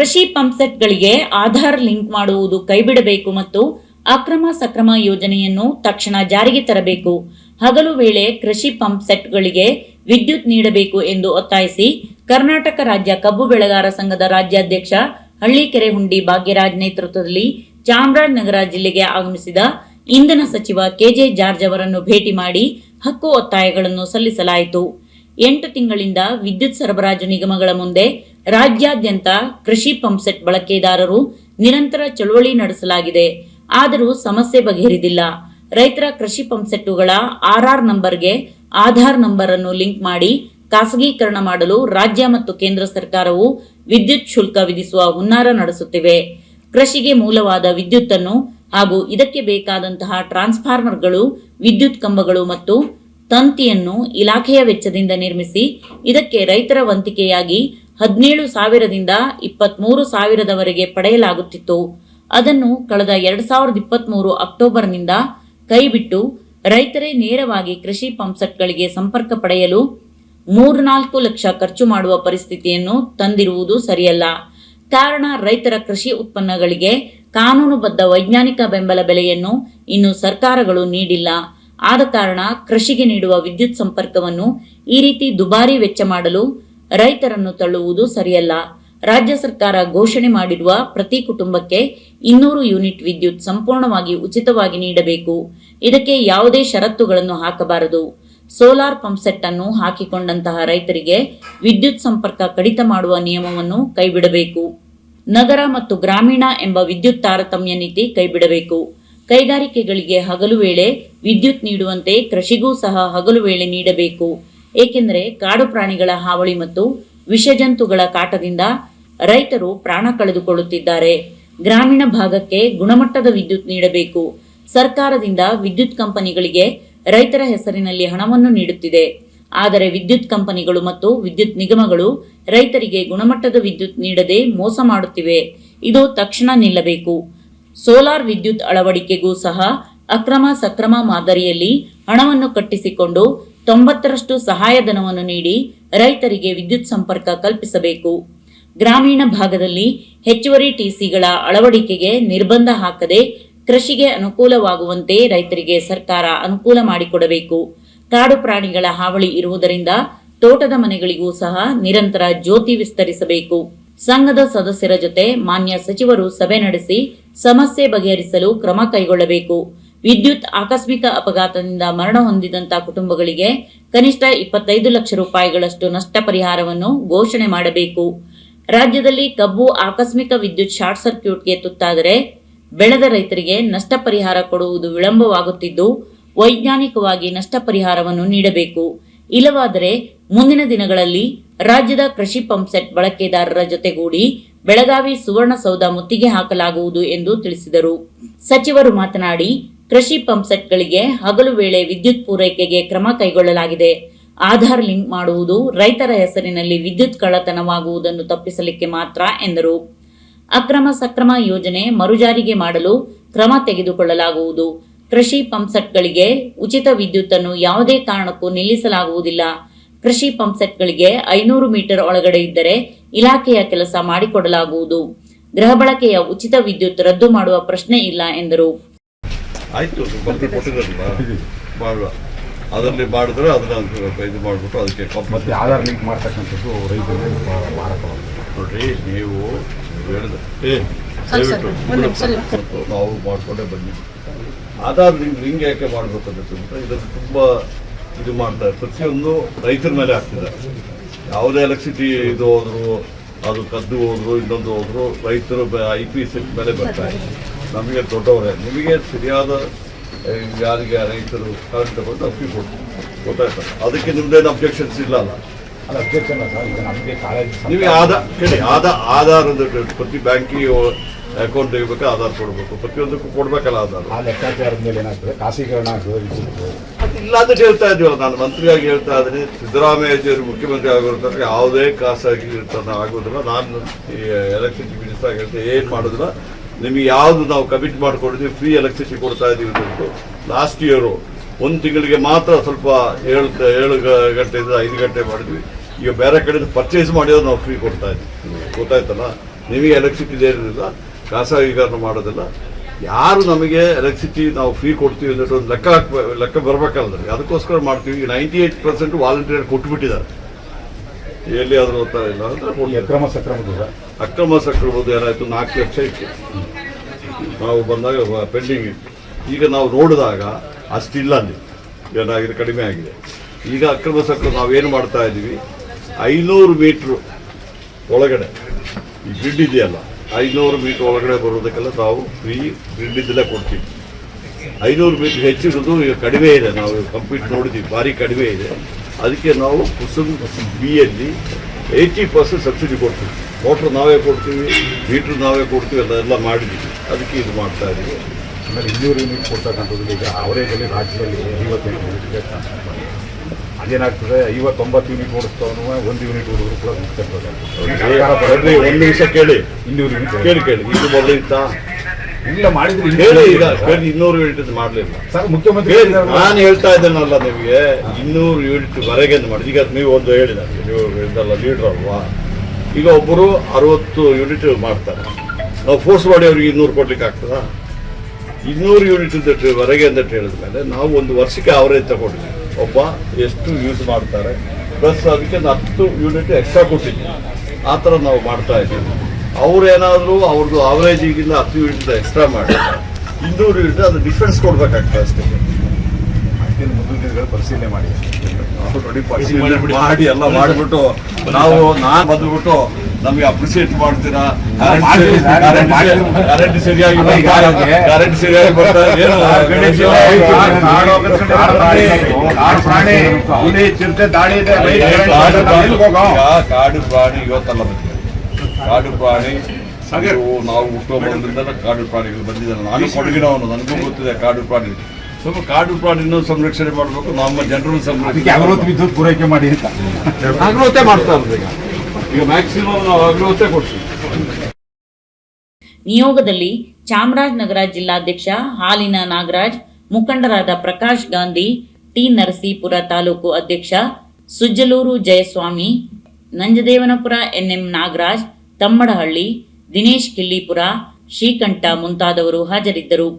ಕೃಷಿ ಪಂಪ್ಸೆಟ್ಗಳಿಗೆ ಆಧಾರ್ ಲಿಂಕ್ ಮಾಡುವುದು ಕೈಬಿಡಬೇಕು ಮತ್ತು ಅಕ್ರಮ ಸಕ್ರಮ ಯೋಜನೆಯನ್ನು ತಕ್ಷಣ ಜಾರಿಗೆ ತರಬೇಕು. ಹಗಲು ವೇಳೆ ಕೃಷಿ ಪಂಪ್ ಸೆಟ್ಗಳಿಗೆ ವಿದ್ಯುತ್ ನೀಡಬೇಕು ಎಂದು ಒತ್ತಾಯಿಸಿ ಕರ್ನಾಟಕ ರಾಜ್ಯ ಕಬ್ಬು ಬೆಳೆಗಾರ ಸಂಘದ ರಾಜ್ಯಾಧ್ಯಕ್ಷ ಹಳ್ಳಿಕೆರೆ ಹುಂಡಿ ಭಾಗ್ಯರಾಜ್ ನೇತೃತ್ವದಲ್ಲಿ ಚಾಮರಾಜನಗರ ಜಿಲ್ಲೆಗೆ ಆಗಮಿಸಿದ ಇಂಧನ ಸಚಿವ ಕೆಜೆ ಜಾರ್ಜ್ ಅವರನ್ನು ಭೇಟಿ ಮಾಡಿ ಹಕ್ಕು ಒತ್ತಾಯಗಳನ್ನು ಸಲ್ಲಿಸಲಾಯಿತು. ಎಂಟು ತಿಂಗಳಿಂದ ವಿದ್ಯುತ್ ಸರಬರಾಜು ನಿಗಮಗಳ ಮುಂದೆ ರಾಜ್ಯಾದ್ಯಂತ ಕೃಷಿ ಪಂಪ್ಸೆಟ್ ಬಳಕೆದಾರರು ನಿರಂತರ ಚಳುವಳಿ ನಡೆಸಲಾಗಿದೆ. ಆದರೂ ಸಮಸ್ಯೆ ಬಗೆಹರಿದಿಲ್ಲ. ರೈತರ ಕೃಷಿ ಪಂಪ್ಸೆಟ್ಟುಗಳ ಆರ್ಆರ್ ನಂಬರ್ಗೆ ಆಧಾರ್ ನಂಬರ್ ಅನ್ನು ಲಿಂಕ್ ಮಾಡಿ ಖಾಸಗೀಕರಣ ಮಾಡಲು ರಾಜ್ಯ ಮತ್ತು ಕೇಂದ್ರ ಸರ್ಕಾರವು ವಿದ್ಯುತ್ ಶುಲ್ಕ ವಿಧಿಸುವ ಹುನ್ನಾರ ನಡೆಸುತ್ತಿವೆ. ಕೃಷಿಗೆ ಮೂಲವಾದ ವಿದ್ಯುತ್ ಅನ್ನು ಹಾಗೂ ಇದಕ್ಕೆ ಬೇಕಾದಂತಹ ಟ್ರಾನ್ಸ್ಫಾರ್ಮರ್ಗಳು, ವಿದ್ಯುತ್ ಕಂಬಗಳು ಮತ್ತು ತಂತಿಯನ್ನು ಇಲಾಖೆಯ ವೆಚ್ಚದಿಂದ ನಿರ್ಮಿಸಿ ಇದಕ್ಕೆ ರೈತರ ವಂತಿಕೆಯಾಗಿ ಹದಿನೇಳು ಸಾವಿರದಿಂದ ಇಪ್ಪತ್ಮೂರು ಸಾವಿರದವರೆಗೆ ಪಡೆಯಲಾಗುತ್ತಿತ್ತು. ಅದನ್ನು ಕಳೆದ ಎರಡ್ ಸಾವಿರದ ಇಪ್ಪತ್ಮೂರು ಅಕ್ಟೋಬರ್ನಿಂದ ಕೈಬಿಟ್ಟು ರೈತರೇ ನೇರವಾಗಿ ಕೃಷಿ ಪಂಪ್ಸೆಟ್ಗಳಿಗೆ ಸಂಪರ್ಕ ಪಡೆಯಲು ಮೂರ್ನಾಲ್ಕು ಲಕ್ಷ ಖರ್ಚು ಮಾಡುವ ಪರಿಸ್ಥಿತಿಯನ್ನು ತಂದಿರುವುದು ಸರಿಯಲ್ಲ. ಕಾರಣ ರೈತರ ಕೃಷಿ ಉತ್ಪನ್ನಗಳಿಗೆ ಕಾನೂನುಬದ್ಧ ವೈಜ್ಞಾನಿಕ ಬೆಂಬಲ ಬೆಲೆಯನ್ನು ಇನ್ನು ಸರ್ಕಾರಗಳು ನೀಡಿಲ್ಲ. ಆದ ಕಾರಣ ಕೃಷಿಗೆ ನೀಡುವ ವಿದ್ಯುತ್ ಸಂಪರ್ಕವನ್ನು ಈ ರೀತಿ ದುಬಾರಿ ವೆಚ್ಚ ಮಾಡಲು ರೈತರನ್ನು ತಳ್ಳುವುದು ಸರಿಯಲ್ಲ. ರಾಜ್ಯ ಸರ್ಕಾರ ಘೋಷಣೆ ಮಾಡಿರುವ ಪ್ರತಿ ಕುಟುಂಬಕ್ಕೆ ಇನ್ನೂರು ಯೂನಿಟ್ ವಿದ್ಯುತ್ ಸಂಪೂರ್ಣವಾಗಿ ಉಚಿತವಾಗಿ ನೀಡಬೇಕು. ಇದಕ್ಕೆ ಯಾವುದೇ ಷರತ್ತುಗಳನ್ನು ಹಾಕಬಾರದು. ಸೋಲಾರ್ ಪಂಪ್ಸೆಟ್ ಅನ್ನು ಹಾಕಿಕೊಂಡಂತಹ ರೈತರಿಗೆ ವಿದ್ಯುತ್ ಸಂಪರ್ಕ ಕಡಿತ ಮಾಡುವ ನಿಯಮವನ್ನು ಕೈಬಿಡಬೇಕು. ನಗರ ಮತ್ತು ಗ್ರಾಮೀಣ ಎಂಬ ವಿದ್ಯುತ್ ತಾರತಮ್ಯ ನೀತಿ ಕೈಬಿಡಬೇಕು. ಕೈಗಾರಿಕೆಗಳಿಗೆ ಹಗಲು ವೇಳೆ ವಿದ್ಯುತ್ ನೀಡುವಂತೆ ಕೃಷಿಗೂ ಸಹ ಹಗಲು ವೇಳೆ ನೀಡಬೇಕು. ಏಕೆಂದರೆ ಕಾಡು ಪ್ರಾಣಿಗಳ ಹಾವಳಿ ಮತ್ತು ವಿಷಜಂತುಗಳ ಕಾಟದಿಂದ ರೈತರು ಪ್ರಾಣ ಕಳೆದುಕೊಳ್ಳುತ್ತಿದ್ದಾರೆ. ಗ್ರಾಮೀಣ ಭಾಗಕ್ಕೆ ಗುಣಮಟ್ಟದ ವಿದ್ಯುತ್ ನೀಡಬೇಕು. ಸರ್ಕಾರದಿಂದ ವಿದ್ಯುತ್ ಕಂಪನಿಗಳಿಗೆ ರೈತರ ಹೆಸರಿನಲ್ಲಿ ಹಣವನ್ನು ನೀಡುತ್ತಿದೆ. ಆದರೆ ವಿದ್ಯುತ್ ಕಂಪನಿಗಳು ಮತ್ತು ವಿದ್ಯುತ್ ನಿಗಮಗಳು ರೈತರಿಗೆ ಗುಣಮಟ್ಟದ ವಿದ್ಯುತ್ ನೀಡದೆ ಮೋಸ ಮಾಡುತ್ತಿವೆ. ಇದು ತಕ್ಷಣ ನಿಲ್ಲಬೇಕು. ಸೋಲಾರ್ ವಿದ್ಯುತ್ ಅಳವಡಿಕೆಗೂ ಸಹ ಅಕ್ರಮ ಸಕ್ರಮ ಮಾದರಿಯಲ್ಲಿ ಹಣವನ್ನು ಕಟ್ಟಿಸಿಕೊಂಡು ತೊಂಬತ್ತರಷ್ಟು ಸಹಾಯಧನವನ್ನು ನೀಡಿ ರೈತರಿಗೆ ವಿದ್ಯುತ್ ಸಂಪರ್ಕ ಕಲ್ಪಿಸಬೇಕು. ಗ್ರಾಮೀಣ ಭಾಗದಲ್ಲಿ ಹೆಚ್ಚುವರಿ ಟಿಸಿಗಳ ಅಳವಡಿಕೆಗೆ ನಿರ್ಬಂಧ ಹಾಕದೆ ಕೃಷಿಗೆ ಅನುಕೂಲವಾಗುವಂತೆ ರೈತರಿಗೆ ಸರ್ಕಾರ ಅನುಕೂಲ ಮಾಡಿಕೊಡಬೇಕು. ಕಾಡು ಪ್ರಾಣಿಗಳ ಹಾವಳಿ ಇರುವುದರಿಂದ ತೋಟದ ಮನೆಗಳಿಗೂ ಸಹ ನಿರಂತರ ಜ್ಯೋತಿ ವಿಸ್ತರಿಸಬೇಕು. ಸಂಘದ ಸದಸ್ಯರ ಜೊತೆ ಮಾನ್ಯ ಸಚಿವರು ಸಭೆ ನಡೆಸಿ ಸಮಸ್ಯೆ ಬಗೆಹರಿಸಲು ಕ್ರಮ ಕೈಗೊಳ್ಳಬೇಕು. ವಿದ್ಯುತ್ ಆಕಸ್ಮಿಕ ಅಪಘಾತದಿಂದ ಮರಣ ಹೊಂದಿದಂತ ಕುಟುಂಬಗಳಿಗೆ ಕನಿಷ್ಠ ಇಪ್ಪತ್ತೈದು ಲಕ್ಷ ರೂಪಾಯಿಗಳಷ್ಟು ನಷ್ಟ ಪರಿಹಾರವನ್ನು ಘೋಷಣೆ ಮಾಡಬೇಕು. ರಾಜ್ಯದಲ್ಲಿ ಕಬ್ಬು ಆಕಸ್ಮಿಕ ವಿದ್ಯುತ್ ಶಾರ್ಟ್ ಸರ್ಕ್ಯೂಟ್ಗೆ ತುತ್ತಾದರೆ ಬೆಳೆದ ರೈತರಿಗೆ ನಷ್ಟ ಪರಿಹಾರ ಕೊಡುವುದು ವಿಳಂಬವಾಗುತ್ತಿದ್ದು, ವೈಜ್ಞಾನಿಕವಾಗಿ ನಷ್ಟ ಪರಿಹಾರವನ್ನು ನೀಡಬೇಕು. ಇಲ್ಲವಾದರೆ ಮುಂದಿನ ದಿನಗಳಲ್ಲಿ ರಾಜ್ಯದ ಕೃಷಿ ಪಂಪ್ಸೆಟ್ ಬಳಕೆದಾರರ ಜೊತೆಗೂಡಿ ಬೆಳಗಾವಿ ಸುವರ್ಣಸೌಧ ಮುತ್ತಿಗೆ ಹಾಕಲಾಗುವುದು ಎಂದು ತಿಳಿಸಿದರು. ಸಚಿವರು ಮಾತನಾಡಿ ಕೃಷಿ ಪಂಪ್ಸೆಟ್ಗಳಿಗೆ ಹಗಲು ವೇಳೆ ವಿದ್ಯುತ್ ಪೂರೈಕೆಗೆ ಕ್ರಮ ಕೈಗೊಳ್ಳಲಾಗಿದೆ. ಆಧಾರ್ ಲಿಂಕ್ ಮಾಡುವುದು ರೈತರ ಹೆಸರಿನಲ್ಲಿ ವಿದ್ಯುತ್ ಕಳ್ಳತನವಾಗುವುದನ್ನು ತಪ್ಪಿಸಲಿಕ್ಕೆ ಮಾತ್ರ ಎಂದರು. ಅಕ್ರಮ ಸಕ್ರಮ ಯೋಜನೆ ಮರುಜಾರಿಗೆ ಮಾಡಲು ಕ್ರಮ ತೆಗೆದುಕೊಳ್ಳಲಾಗುವುದು. ಕೃಷಿ ಪಂಪ್ಸೆಟ್ಗಳಿಗೆ ಉಚಿತ ವಿದ್ಯುತ್ ಅನ್ನು ಯಾವುದೇ ಕಾರಣಕ್ಕೂ ನಿಲ್ಲಿಸಲಾಗುವುದಿಲ್ಲ. ಕೃಷಿ ಪಂಪ್ಸೆಟ್ಗಳಿಗೆ ಐನೂರು ಮೀಟರ್ ಒಳಗಡೆ ಇದ್ದರೆ ಇಲಾಖೆಯ ಕೆಲಸ ಮಾಡಿಕೊಡಲಾಗುವುದು. ಗೃಹ ಬಳಕೆಯ ಉಚಿತ ವಿದ್ಯುತ್ ರದ್ದು ಮಾಡುವ ಪ್ರಶ್ನೆ ಇಲ್ಲ ಎಂದರು. ಆಯ್ತು ಬರ್ದು ಕೊಟ್ಟಿದ್ರಲ್ಲ ಮಾಡುವ ಅದರಲ್ಲಿ ಮಾಡಿದ್ರೆ ಅದನ್ನ ಇದು ಮಾಡಿಬಿಟ್ಟು ಅದಕ್ಕೆ ಮತ್ತೆ ಆಧಾರ್ ಲಿಂಕ್ ಮಾಡ್ತಕ್ಕಂಥದ್ದು ರೈತರಿಗೆ ನೋಡ್ರಿ ನೀವು ಹೇಳಿದ ಏ ದಯವಿಟ್ಟು. ನಾವು ಮಾಡಿಕೊಂಡೇ ಬನ್ನಿ. ಆಧಾರ್ ಲಿಂಕ್ ಲಿಂಗ್ ಯಾಕೆ ಮಾಡಬೇಕು ಅಂತ ಇದನ್ನು ತುಂಬ ಇದು ಮಾಡ್ತಾರೆ ಪ್ರತಿಯೊಂದು ರೈತರ ಮೇಲೆ ಆಗ್ತಿದೆ ಯಾವುದೇ ಎಲೆಕ್ಟ್ರಿಸಿಟಿ ಇದು ಹೋದ್ರು ಅದು ಕದ್ದು ಹೋದ್ರು ಇನ್ನೊಂದು ಹೋದ್ರು ರೈತರು ಐ ಪಿ ಸೆಟ್ ಮೇಲೆ ಬರ್ತಾರೆ. ನಮಗೆ ದೊಡ್ಡವರೇ ನಿಮಗೆ ಸರಿಯಾದ ಯಾರಿಗೆ ರೈತರು ಕರೆಂಟ್ ತಗೊಂಡು ಅಪ್ಪಿ ಕೊಡ್ತೀವಿ. ಗೊತ್ತಾಯ್ತು? ಅದಕ್ಕೆ ನಿಮ್ದೇನು ಅಬ್ಜೆಕ್ಷನ್ಸ್ ಇಲ್ಲ ಅಲ್ಲ? ಅದು ಅಬ್ಜೆಕ್ಷನ್ ಸರ್. ಈಗ ನಮಗೆ ಕಾಲೇಜ್ ನಿಮಗೆ ಆಧಾರ್ ಕೇಳಿ ಆಧಾರ್ ಆಧಾರದ ಪ್ರತಿ ಬ್ಯಾಂಕಿಗೆ ಅಕೌಂಟ್ ತೆಗಿಬೇಕು ಆಧಾರ್ ಕೊಡಬೇಕು? ಪ್ರತಿಯೊಂದಕ್ಕೂ ಕೊಡಬೇಕಲ್ಲ ಆಧಾರ್? ಆ ಲೆಕ್ಕಾಚಾರದ ಮೇಲೆ ಏನಾಗ್ತದೆ? ಖಾಸಗೀಕರಣ ಆಗ್ತದೆ ಇಲ್ಲ ಅಂತ ಹೇಳ್ತಾ ಇದೀವಲ್ಲ ನಾನು ಮಂತ್ರಿಯಾಗಿ ಹೇಳ್ತಾ ಇದ್ದೀನಿ. ಸಿದ್ದರಾಮಯ್ಯಜಿಯವರು ಮುಖ್ಯಮಂತ್ರಿ ಆಗಿರ್ತಾರೆ ಯಾವುದೇ ಖಾಸಗಿ ಆಗೋದಿಲ್ಲ. ನಾನು ಈ ಎಲೆಕ್ಟ್ರಿಸಿಟಿ ಮಿನಿಸ್ಟರ್ ಆಗಿ ಹೇಳ್ತೀನಿ ಏನು ಮಾಡೋದಿಲ್ಲ. ನಿಮಗೆ ಯಾವುದು ನಾವು ಕಮಿಟ್ ಮಾಡಿಕೊಡಿದ್ವಿ ಫ್ರೀ ಎಲೆಕ್ಟ್ರಿಸಿಟಿ ಕೊಡ್ತಾ ಇದ್ದೀವಿ ಅಂತ ಲಾಸ್ಟ್ ಇಯರು ಒಂದು ತಿಂಗಳಿಗೆ ಮಾತ್ರ ಸ್ವಲ್ಪ ಏಳು ಏಳು ಗಂಟೆಯಿಂದ ಐದು ಗಂಟೆ ಮಾಡಿದ್ವಿ. ಈಗ ಬೇರೆ ಕಡೆಯಿಂದ ಪರ್ಚೇಸ್ ಮಾಡಿದ್ರೆ ನಾವು ಫ್ರೀ ಕೊಡ್ತಾ ಇದ್ದೀವಿ. ಗೊತ್ತಾಯ್ತಲ್ಲ? ನಿಮಗೆ ಎಲೆಕ್ಟ್ರಿಸಿಟಿ ಇರೋದಿಲ್ಲ ಖಾಸಗೀಕರಣ ಮಾಡೋದಿಲ್ಲ. ಯಾರು ನಮಗೆ ಎಲೆಕ್ಟ್ರಿಸಿಟಿ ನಾವು ಫ್ರೀ ಕೊಡ್ತೀವಿ ಅಂದ್ರೆ ಒಂದು ಲೆಕ್ಕ ಲೆಕ್ಕ ಬರಬೇಕಲ್ಲ ಅದಕ್ಕೋಸ್ಕರ ಮಾಡ್ತೀವಿ. ಈಗ ನೈಂಟಿ ಏಯ್ಟ್ ಪರ್ಸೆಂಟ್ ವಾಲಂಟಿಯರ್ ಕೊಟ್ಬಿಟ್ಟಿದ್ದಾರೆ. ಎಲ್ಲಿಯಾದರೂ ಓದ್ತಾ ಇಲ್ಲ ಅಂದ್ರೆ. ಅಕ್ರಮ ಸಕ್ರಮದ ಸರ್ ಅಕ್ರಮ ಸಕ್ರಮದ್ದು ಏನಾಯಿತು? ನಾಲ್ಕು ಲಕ್ಷ ಇತ್ತು. ನಾವು ಬಂದಾಗ ಪೆಂಡಿಂಗ್ ಇತ್ತು. ಈಗ ನಾವು ನೋಡಿದಾಗ ಅಷ್ಟಿಲ್ಲ ಅಲ್ಲಿ. ಏನಾಗಿದೆ? ಕಡಿಮೆ ಆಗಿದೆ. ಈಗ ಅಕ್ರಮ ಸಕ್ರಮ ನಾವೇನು ಮಾಡ್ತಾ ಇದ್ದೀವಿ? ಐನೂರು ಮೀಟ್ರು ಒಳಗಡೆ. ಈ ಗ್ರಿಡ್ ಇದೆಯಲ್ಲ ಐನೂರು ಮೀಟ್ರ್ ಒಳಗಡೆ ಬರೋದಕ್ಕೆಲ್ಲ ನಾವು ಫ್ರೀ ಗ್ರಿಡ್ ಇದ್ದಲ್ಲೇ ಕೊಡ್ತೀವಿ. ಐನೂರು ಮೀಟ್ರ್ ಹೆಚ್ಚಿರೋದು ಈಗ ಕಡಿಮೆ ಇದೆ. ನಾವು ಕಂಪ್ಲೀಟ್ ನೋಡಿದ್ದೀವಿ. ಭಾರಿ ಕಡಿಮೆ ಇದೆ. ಅದಕ್ಕೆ ನಾವು ಕುಸುಮ್ ಬಿಯಲ್ಲಿ ಏಯ್ಟಿ ಪರ್ಸೆಂಟ್ ಸಬ್ಸಿಡಿ ಕೊಡ್ತೀವಿ. ಮೋಟ್ರ್ ನಾವೇ ಕೊಡ್ತೀವಿ ಮೀಟ್ರ್ ನಾವೇ ಕೊಡ್ತೀವಿ ಅದೆಲ್ಲ ಎಲ್ಲ ಮಾಡಿದ್ದೀವಿ. ಅದಕ್ಕೆ ಇದು ಮಾಡ್ತಾ ಇದ್ದೀವಿ ಆಮೇಲೆ ಇನ್ನೂರು ಯೂನಿಟ್ ಕೊಡ್ತಕ್ಕಂಥದ್ದು ಈಗ ಅವರೇಜಲ್ಲಿ ರಾಜ್ಯದಲ್ಲಿ ಐವತ್ತೆಂಟು ಯೂನಿಟ್ಗೆ ಟ್ರಾನ್ಸ್ಫರ್ ಮಾಡಿ ಅದೇನಾಗ್ತದೆ ಐವತ್ತೊಂಬತ್ತು ಯೂನಿಟ್ ಓಡಿಸ್ತವನು ಒಂದು ಯೂನಿಟ್ ಹುಡುಗರು ಕೂಡ ಒಂದು ನಿಮಿಷ ಕೇಳಿ. ಇನ್ನೂರು ಯೂನಿಟ್ ಕೇಳಿ ಕೇಳಿ. ಇದು ಮೊದಲು ಇತ್ತಾ ಇಲ್ಲ ಮಾಡಿದ್ರೆ ಹೇಳಿ ಈಗ. ಇನ್ನೂರು ಕೇಳಿ ಇನ್ನೂರು ಯೂನಿಟ್ ಮಾಡಲಿಲ್ಲ. ಸರ್ ಮುಖ್ಯಮಂತ್ರಿ ನಾನು ಹೇಳ್ತಾ ಇದ್ದೇನಲ್ಲ ನಿಮಗೆ ಇನ್ನೂರು ಯೂನಿಟ್ ವರೆಗೆ ಮಾಡಿ ಈಗ ನೀವು ಒಂದು ಹೇಳಿ ನನಗೆ ನೀವು ಇದಲ್ಲ ಲೀಡ್ರ್ ಅಲ್ವಾ? ಈಗ ಒಬ್ಬರು ಅರವತ್ತು ಯೂನಿಟ್ ಮಾಡ್ತಾರೆ. ನಾವು ಫೋರ್ಸ್ ಮಾಡಿ ಅವ್ರಿಗೆ ಇನ್ನೂರು ಕೊಡ್ಲಿಕ್ಕೆ ಆಗ್ತದಾ? ಇನ್ನೂರು ಯೂನಿಟ್ ವರೆಗೆ ಅಂತ ಹೇಳಿದ ಮೇಲೆ ನಾವು ಒಂದು ವರ್ಷಕ್ಕೆ ಅವರೇಜ್ ತಗೊಂಡಿದ್ದೀವಿ. ಒಬ್ಬ ಎಷ್ಟು ಯೂಸ್ ಮಾಡ್ತಾರೆ ಪ್ಲಸ್ ಅದಕ್ಕೆ ಒಂದು ಹತ್ತು ಯೂನಿಟ್ ಎಕ್ಸ್ಟ್ರಾ ಕೊಟ್ಟಿದ್ದೀವಿ. ಆ ಥರ ನಾವು ಮಾಡ್ತಾ ಇದ್ದೀವಿ. ಅವ್ರೇನಾದರೂ ಅವ್ರದ್ದು ಅವರೇಜಿಗಿಂತ ಹತ್ತು ಯೂನಿಟ್ ಎಕ್ಸ್ಟ್ರಾ ಮಾಡಿ. ಇನ್ನೂರು ಯೂನಿಟ್ ಅದು ಡಿಫ್ರೆನ್ಸ್ ಕೊಡ್ಬೇಕಾಗ್ತದೆ ಅಷ್ಟೇ. ಪರಿಶೀಲನೆ ಮಾಡಿ. ಮಾಡಿ. ಎಲ್ಲ ಮಾಡಿಬಿಟ್ಟು ನಾವು ನಾನು ಬಂದ್ಬಿಟ್ಟು ನಮಗೆ ಅಪ್ರಿಸಿಯೇಟ್ ಮಾಡ್ತೀರಾ? ಕರೆಂಟ್ ಸರಿಯಾಗಿ ಕರೆಂಟ್ ಸರಿಯಾಗಿ ಕಾಡು ಪ್ರಾಣಿ ಇವತ್ತಲ್ಲ ಕಾಡು ಪ್ರಾಣಿ ನಾವು ಹುಟ್ಟುಹಬ್ಬದಿಂದಲೇ ಕಾಡು ಪ್ರಾಣಿಗಳು ಬಂದಿದ್ದಾರೆ ನಾನು ಕೊಡಗಿನವನು ನನಗೂ ಗೊತ್ತಿದೆ ಕಾಡು ಪ್ರಾಣಿ ಸ್ವಲ್ಪ ಕಾಡು ಪ್ರಾಣಿನೂ ಸಂರಕ್ಷಣೆ ಮಾಡಬೇಕು ನಮ್ಮ ಜನರನ್ನು ಸಂರಕ್ಷಣೆ ವಿದ್ಯುತ್ ಪೂರೈಕೆ ಮಾಡಿ ಅಂತ. ಅಗ್ರವತ್ತೆ ಮಾಡ್ತಾ ಈಗ. ಈಗ ಮ್ಯಾಕ್ಸಿಮಮ್ ನಾವು ಅಗ್ರವತ್ತೆ ಕೊಡ್ತೀವಿ ನಿಯೋಗದಲ್ಲಿ ಚಾಮರಾಜನಗರ ಜಿಲ್ಲಾಧ್ಯಕ್ಷ ಹಾಲಿನ ನಾಗರಾಜ್ ಮುಖಂಡರಾದ ಪ್ರಕಾಶ್ ಗಾಂಧಿ ಟಿ ನರಸೀಪುರ ತಾಲೂಕು ಅಧ್ಯಕ್ಷ ಸುಜ್ಜಲೂರು ಜಯಸ್ವಾಮಿ ನಂಜದೇವನಪುರ ಎನ್ಎಂ ನಾಗರಾಜ್ ತಮ್ಮಡಹಳ್ಳಿ ದಿನೇಶ್ ಕಿಲ್ಲಿಪುರ ಶ್ರೀಕಂಠ ಮುಂತಾದವರು ಹಾಜರಿದ್ದರು.